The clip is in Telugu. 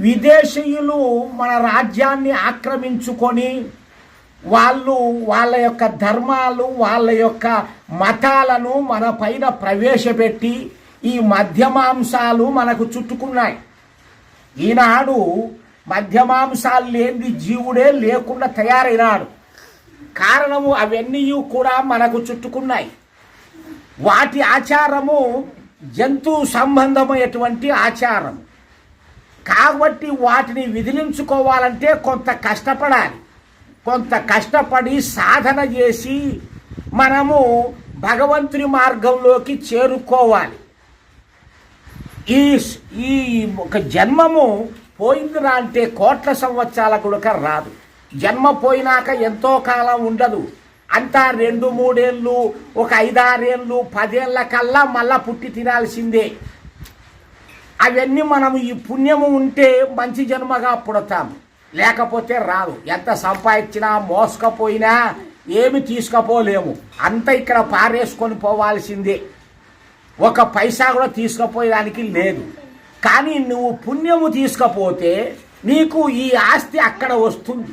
విదేశీయులు మన రాజ్యాన్ని ఆక్రమించుకొని వాళ్ళు వాళ్ళ యొక్క ధర్మాలు వాళ్ళ యొక్క మతాలను మన పైన ప్రవేశపెట్టి ఈ మధ్యమాంసాలు మనకు చుట్టుకున్నాయి. ఈనాడు మధ్యమాంసాలు లేని జీవుడే లేకుండా తయారైనాడు. కారణము అవన్నీ కూడా మనకు చుట్టుకున్నాయి. వాటి ఆచారము జంతు సంబంధమైనటువంటి ఆచారం కాబట్టి వాటిని విదిలించుకోవాలంటే కొంత కష్టపడాలి. కొంత కష్టపడి సాధన చేసి మనము భగవంతుని మార్గంలోకి చేరుకోవాలి. ఈ ఈ ఒక జన్మము పోయిందిరా అంటే కోట్ల సంవత్సరాల కూడా రాదు. జన్మ పోయినాక ఎంతో కాలం ఉండదు. అంతా రెండు మూడేళ్ళు ఒక ఐదారేళ్ళు పదేళ్ళ కల్లా మళ్ళా పుట్టి తినాల్సిందే. అవన్నీ మనం ఈ పుణ్యము ఉంటే మంచి జన్మగా పుడతాము. లేకపోతే రాదు. ఎంత సంపాదించినా మోసుకపోయినా ఏమి తీసుకపోలేము. అంత ఇక్కడ పారేసుకొని పోవాల్సిందే. ఒక పైసా కూడా తీసుకుపోయేదానికి లేదు. కానీ నువ్వు పుణ్యము తీసుకపోతే నీకు ఈ ఆస్తి అక్కడ వస్తుంది.